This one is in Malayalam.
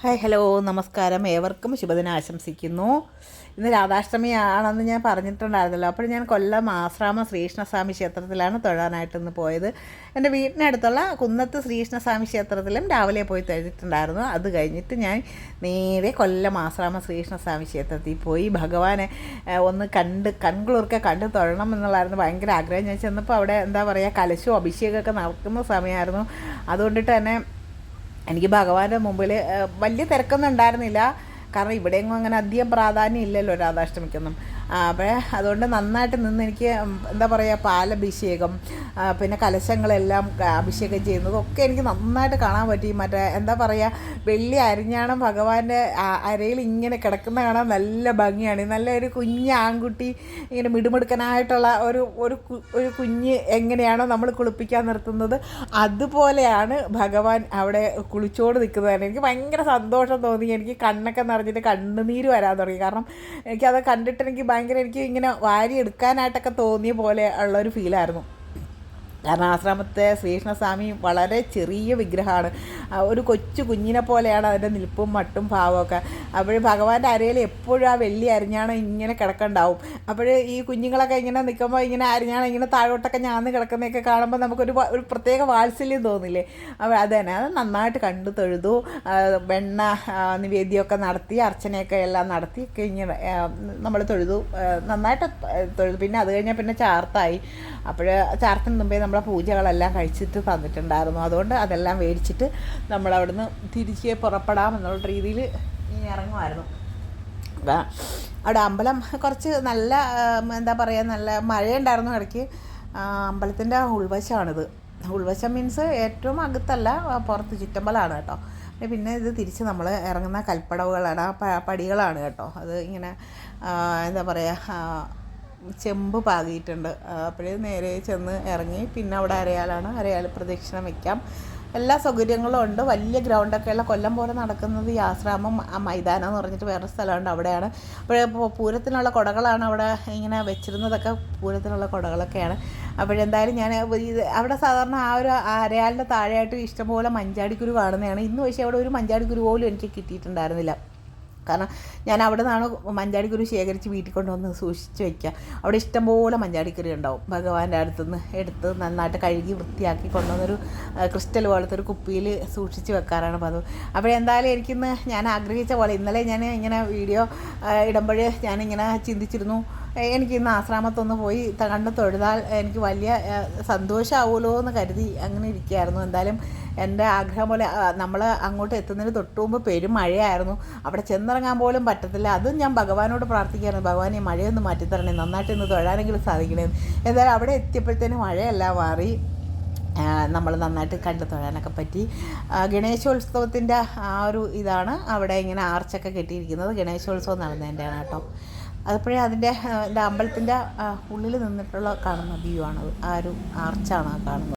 ഹായ് ഹലോ നമസ്കാരം. ഏവർക്കും ശുഭദിനം ആശംസിക്കുന്നു. ഇന്ന് രാധാഷ്ടമിയാണെന്ന് ഞാൻ പറഞ്ഞിട്ടുണ്ടായിരുന്നല്ലോ. അപ്പോൾ ഞാൻ കൊല്ലം ആശ്രാമ ശ്രീകൃഷ്ണസ്വാമി ക്ഷേത്രത്തിലാണ് തൊഴാനായിട്ട് ഇന്ന് പോയത്. എന്റെ വീടിനടുത്തുള്ള കുന്നത്ത് ശ്രീകൃഷ്ണസ്വാമി ക്ഷേത്രത്തിലും രാവിലെ പോയി തൊഴിട്ടുണ്ടായിരുന്നു അത് കഴിഞ്ഞിട്ട് ഞാൻ നേരെ കൊല്ലം ആശ്രാമ ശ്രീകൃഷ്ണസ്വാമി ക്ഷേത്രത്തിൽ പോയി. ഭഗവാനെ ഒന്ന് കണ്ട് കൺകുളിർക്കെ കണ്ട് തൊഴണം എന്നുള്ളായിരുന്നു ഭയങ്കര ആഗ്രഹം. ഞാൻ ചെന്നപ്പോൾ അവിടെ എന്താ പറയുക കലശവും അഭിഷേകമൊക്കെ നടക്കുന്ന സമയമായിരുന്നു. അതുകൊണ്ടിട്ട് തന്നെ എനിക്ക് ഭഗവാന്റെ മുമ്പിൽ വലിയ തിരക്കൊന്നും ഉണ്ടായിരുന്നില്ല കാരണം ഇവിടെയെങ്കിലും അങ്ങനെ അധികം പ്രാധാന്യം ഇല്ലല്ലോ രാധാഷ്ടമിക്കൊന്നും. അപ്പോൾ അതുകൊണ്ട് നന്നായിട്ട് നിന്ന് എനിക്ക് എന്താ പറയുക പാലഭിഷേകം പിന്നെ കലശങ്ങളെല്ലാം അഭിഷേകം ചെയ്യുന്നതും ഒക്കെ എനിക്ക് നന്നായിട്ട് കാണാൻ പറ്റി. മറ്റേ എന്താ പറയുക വെള്ളി അരിഞ്ഞാണം ഭഗവാന്റെ അരയിൽ ഇങ്ങനെ കിടക്കുന്ന കാണാൻ നല്ല ഭംഗിയാണ്. നല്ല ഒരു കുഞ്ഞ് ആൺകുട്ടി ഇങ്ങനെ മിടുമിടുക്കനായിട്ടുള്ള ഒരു ഒരു ഒരു കുഞ്ഞ് എങ്ങനെയാണോ നമ്മൾ കുളിപ്പിക്കാൻ നിർത്തുന്നത്. അതുപോലെയാണ് ഭഗവാൻ അവിടെ കുളിച്ചോട് നിൽക്കുന്നത് എനിക്ക് ഭയങ്കര സന്തോഷം തോന്നി. എനിക്ക് കണ്ണൊക്കെ നിറഞ്ഞിട്ട് കണ്ണുനീര് വരാൻ തുടങ്ങി. കാരണം എനിക്കത് കണ്ടിട്ട് എനിക്ക് ഭയങ്കര എനിക്ക് ഇങ്ങനെ വാരി എടുക്കാനായിട്ടൊക്കെ തോന്നിയ പോലെ ഉള്ളൊരു ഫീലായിരുന്നു. കാരണം ആശ്രമത്തെ ശ്രീകൃഷ്ണസ്വാമി വളരെ ചെറിയ വിഗ്രഹമാണ്. ഒരു കൊച്ചു കുഞ്ഞിനെ പോലെയാണ് അതിന്റെ നിൽപ്പും മട്ടും ഭാവമൊക്കെ. അപ്പോൾ ഭഗവാന്റെ അരയിൽ എപ്പോഴും ആ വെള്ളി അരിഞ്ഞാണ് ഇങ്ങനെ കിടക്കണ്ടാവും. അപ്പോൾ ഈ കുഞ്ഞുങ്ങളൊക്കെ ഇങ്ങനെ നിൽക്കുമ്പോൾ ഇങ്ങനെ അരിഞ്ഞാണ് ഇങ്ങനെ താഴോട്ടൊക്കെ ഞാൻ കിടക്കുന്നതൊക്കെ കാണുമ്പോൾ നമുക്കൊരു ഒരു പ്രത്യേക വാത്സല്യം തോന്നില്ലേ? അപ്പോൾ അത് തന്നെ അത് നന്നായിട്ട് കണ്ടു തൊഴുതു. വെണ്ണ നിവേദ്യമൊക്കെ നടത്തി അർച്ചനയൊക്കെ എല്ലാം നടത്തി കഴിഞ്ഞ് നമ്മൾ തൊഴുതു. നന്നായിട്ട് തൊഴുതു. പിന്നെ അത് കഴിഞ്ഞാൽ പിന്നെ ചാർത്തായി. അപ്പോൾ ചാർത്തിന് മുമ്പേ നമ്മളെ പൂജകളെല്ലാം കഴിച്ചിട്ട് തന്നിട്ടുണ്ടായിരുന്നു. അതുകൊണ്ട് അതെല്ലാം മേടിച്ചിട്ട് നമ്മൾ അവിടുന്ന് തിരിച്ച് പുറപ്പെടാം എന്നുള്ള രീതിയിൽ ഇങ്ങനെ ഇറങ്ങുമായിരുന്നു. അവിടെ അമ്പലം കുറച്ച് നല്ല എന്താ പറയുക നല്ല മഴയുണ്ടായിരുന്നു ഇടയ്ക്ക്. അമ്പലത്തിന്റെ ഉൾവശമാണിത്. ഉൾവശം മീൻസ് ഏറ്റവും അകത്തല്ല പുറത്ത് ചുറ്റമ്പലമാണ് കേട്ടോ. പിന്നെ ഇത് തിരിച്ച് നമ്മൾ ഇറങ്ങുന്ന കൽപ്പടവുകളാണ് പടികളാണ് കേട്ടോ. അത് ഇങ്ങനെ എന്താ പറയുക ചെമ്പ് പാകിയിട്ടുണ്ട്. അപ്പോഴേ നേരെ ചെന്ന് ഇറങ്ങി. പിന്നെ അവിടെ അരയാലാണ്. അരയാൽ പ്രദക്ഷിണം വയ്ക്കാം എല്ലാ സൗകര്യങ്ങളും ഉണ്ട്. വലിയ ഗ്രൗണ്ടൊക്കെ ഉള്ള കൊല്ലം പോലെ നടക്കുന്നത് ഈ ആശ്രാമം മൈതാനം എന്ന് പറഞ്ഞിട്ട് വേറെ സ്ഥലമുണ്ട്. അവിടെയാണ്. അപ്പോൾ പൂരത്തിനുള്ള കുടകളാണ് അവിടെ ഇങ്ങനെ വെച്ചിരുന്നതൊക്കെ പൂരത്തിനുള്ള കുടകളൊക്കെയാണ്. അപ്പോഴെന്തായാലും ഞാൻ അവിടെ സാധാരണ ആ ഒരു അരയാലിന്റെ താഴെയായിട്ട് ഇഷ്ടംപോലെ മഞ്ചാടിക്കുരു കാണുന്നതാണ്. ഇന്ന് പക്ഷേ അവിടെ ഒരു മഞ്ചാടിക്കുരു പോലും എനിക്ക് കിട്ടിയിട്ടുണ്ടായിരുന്നില്ല. കാരണം ഞാൻ അവിടെ നിന്നാണ് മഞ്ചാടിക്കുരു ശേഖരിച്ച് വീട്ടിൽ കൊണ്ടുവന്ന് സൂക്ഷിച്ച് വെക്കുക. അവിടെ ഇഷ്ടംപോലെ മഞ്ചാടിക്കുരു ഉണ്ടാവും. ഭഗവാന്റെ അടുത്തുനിന്ന് എടുത്ത് നന്നായിട്ട് കഴുകി വൃത്തിയാക്കി കൊണ്ടുവന്നൊരു ക്രിസ്റ്റൽ പോലത്തെ ഒരു കുപ്പിയിൽ സൂക്ഷിച്ച് വെക്കാറാണ് പതിവ്. അപ്പോൾ എന്തായാലും എനിക്കിന്ന് ഞാൻ ആഗ്രഹിച്ച പോലെ ഇന്നലെ ഞാൻ ഇങ്ങനെ വീഡിയോ ഇടുമ്പോൾ ഞാനിങ്ങനെ ചിന്തിച്ചിരുന്നു. എനിക്ക് ഇന്ന് ആശ്രമത്തൊന്ന് പോയി കണ്ട് തൊഴുതാൽ എനിക്ക് വലിയ സന്തോഷമാവുമല്ലോ എന്ന് കരുതി അങ്ങനെ ഇരിക്കുകയായിരുന്നു. എന്തായാലും എന്റെ ആഗ്രഹം പോലെ നമ്മൾ അങ്ങോട്ട് എത്തുന്നതിന് തൊട്ട് മുമ്പ് പെരും മഴയായിരുന്നു. അവിടെ ചെന്നിറങ്ങാൻ പോലും പറ്റത്തില്ല. അതും ഞാൻ ഭഗവാനോട് പ്രാർത്ഥിക്കുകയായിരുന്നു. ഭഗവാൻ ഈ മഴയൊന്ന് മാറ്റിത്തരണേ നന്നായിട്ട് ഇന്ന് തൊഴാനെങ്കിലും സാധിക്കണേ എന്തായാലും അവിടെ എത്തിയപ്പോഴത്തേനും മഴയെല്ലാം മാറി. നമ്മൾ നന്നായിട്ട് കണ്ടു തൊഴാനൊക്കെ പറ്റി. ഗണേശോത്സവത്തിന്റെ ആ ഒരു ഇതാണ് അവിടെ ഇങ്ങനെ ആർച്ചൊക്കെ കെട്ടിയിരിക്കുന്നത്. ഗണേശോത്സവം നടന്നതിന്റെയാണ് കേട്ടോ. അതിപ്പോഴേ അതിന്റെ അമ്പലത്തിന്റെ ഉള്ളിൽ നിന്നിട്ടുള്ള കാണുന്ന വ്യൂ ആണ് ആ ഒരു ആർച്ചാണ് ആ കാണുന്നത്.